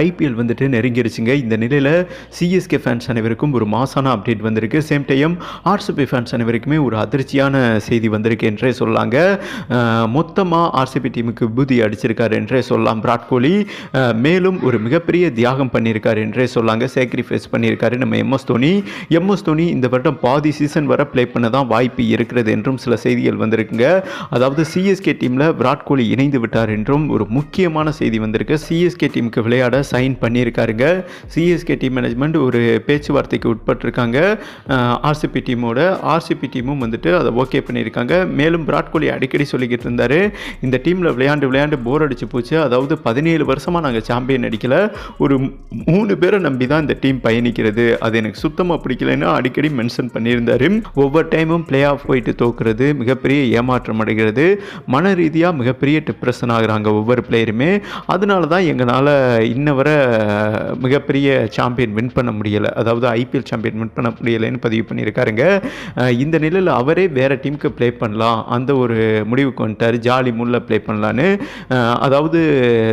IPL வந்துட்டு நெருங்கிருச்சுங்க. இந்த நிலையில் சிஎஸ்கே ஃபேன்ஸ் அனைவருக்கும் ஒரு மாசான அப்டேட் வந்திருக்கு. சேம் டைம் ஆர்சிபி ஃபேன்ஸ் அனைவருக்குமே ஒரு அதிர்ச்சியான செய்தி வந்திருக்கு என்றே சொல்லாங்க. மொத்தமாக ஆர்சிபி டீமுக்கு பூதி அடிச்சிருக்காரு என்றே சொல்லலாம். விராட் கோலி மேலும் ஒரு மிகப்பெரிய தியாகம் பண்ணியிருக்காரு என்றே சொல்லாங்க. சேக்ரிஃபைஸ் பண்ணியிருக்காரு நம்ம எம்எஸ் தோனி. எம்எஸ் தோனி இந்த வருடம் பாதி சீசன் வர ப்ளே பண்ண தான் வாய்ப்பு இருக்கிறது என்றும் சில செய்திகள் வந்திருக்குங்க. அதாவது சிஎஸ்கே டீமில் விராட் கோலி இணைந்து விட்டார் என்றும் ஒரு முக்கியமான செய்தி வந்திருக்கு. சிஎஸ்கே டீமுக்கு விளையாட சைன் பண்ணியிருக்காருங்க. சிஎஸ்கே டீம் மேனேஜ்மெண்ட் ஒரு பேச்சுவார்த்தைக்கு உட்பட்டிருக்காங்க. ஆர்சிபி டீமோட ஆர்சிபி டீமும் வந்துட்டு அதை ஓகே பண்ணியிருக்காங்க. மேலும் விராட் கோலி அடிக்கடி சொல்லிக்கிட்டு இருந்தார். இந்த டீமில் விளையாண்டு விளையாண்டு போர் அடிச்சு போச்சு. அதாவது பதினேழு வருஷமாக நாங்கள் சாம்பியன் அடிக்கலை. ஒரு மூணு பேரை நம்பி தான் இந்த டீம் பயணிக்கிறது. அது எனக்கு சுத்தமாக பிடிக்கலன்னு அடிக்கடி மென்ஷன் பண்ணியிருந்தாரு. ஒவ்வொரு டைமும் பிளே ஆஃப் போயிட்டு தோக்குறது மிகப்பெரிய ஏமாற்றம் அடைகிறது. மன ரீதியாக மிகப்பெரிய டிப்ரெஷன் ஆகிறாங்க ஒவ்வொரு பிளேயருமே அதனால தான் எங்களால் இன்ன வரை மிகப்பெரிய சாம்பியன் வின் பண்ண முடியலை. அதாவது ஐபிஎல் சாம்பியன் வின் பண்ண முடியலைன்னு பதிவு பண்ணியிருக்காருங்க. இந்த நிலையில் அவரே வேறு டீமுக்கு ப்ளே பண்ணலாம். அந்த ஒரு முடிவுக்கு வந்துட்டார். ஜாலி முல்ல ப்ளே பண்ணலான்னு. அதாவது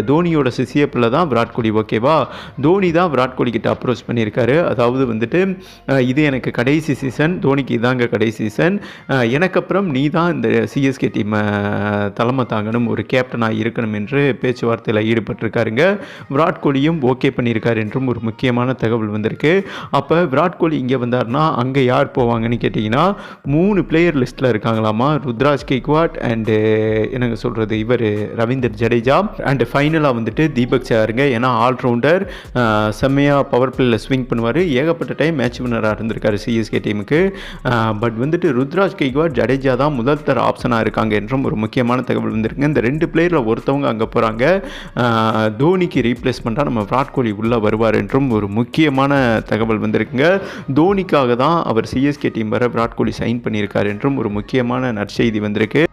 தோனியோட சிசிய பிள்ளை தான் விராட் கோலி ஓகேவா தோனி தான் விராட் கோலி கிட்ட அப்ரோச் பண்ணியிருக்காரு. அதாவது வந்துட்டு இது எனக்கு கடைசி சீசன் தோனிக்கு இதாங்க கடைசி சீசன் எனக்கு அப்புறம் நீ தான் இந்த சிஎஸ்கே டீமை தலைமை தாங்கணும். ஒரு கேப்டனாக இருக்கணும் என்று பேச்சுவார்த்தையில் ஈடுபட்டிருக்காருங்க. விராட் கோலியும் ஓகே பண்ணியிருக்காரு என்றும் ஒரு முக்கியமான தகவல் வந்திருக்கு. அப்போ விராட் கோலி இங்கே வந்தார்னா அங்கே யார் போவாங்கன்னு கேட்டிங்கன்னா மூணு பிளேயர் லிஸ்ட்டில் இருக்காங்களாமா? ருத்ராஜ் கேக்வாட் அண்டு என்னங்க சொல்கிறது இவர் ரவீந்தர் ஜடேஜா. அண்டு ஃபைனலாக வந்துட்டு தீபக் சாருங்க ஏன்னா ஆல்ரவுண்டர் செம்மையாக பவர் பிளேயில் ஸ்விங் பண்ணுவார். ஏகப்பட்ட டைம் மேட்ச் வினராக இருந்திருக்காரு சிஎஸ்கே டீமுக்கு பட் வந்துட்டு ருத்ராஜ் கெய்க்வாட் ஜடேஜா தான் முதல் தர ஆப்ஷனாக இருக்காங்க என்றும் ஒரு முக்கியமான தகவல் வந்திருக்குங்க. இந்த ரெண்டு பிளேயரில் ஒருத்தவங்க அங்கே போகிறாங்க தோனிக்கு ரீப்ளேஸ்மெண்ட்டாக நம்ம விராட் கோலி உள்ளே வருவார் என்றும் ஒரு முக்கியமான தகவல் வந்திருக்குங்க. தோனிக்காக தான் அவர் சிஎஸ்கே டீம் வர விராட் கோலி சைன் பண்ணியிருக்கார் என்றும் ஒரு முக்கியமான நற்செய்தி வந்திருக்கு.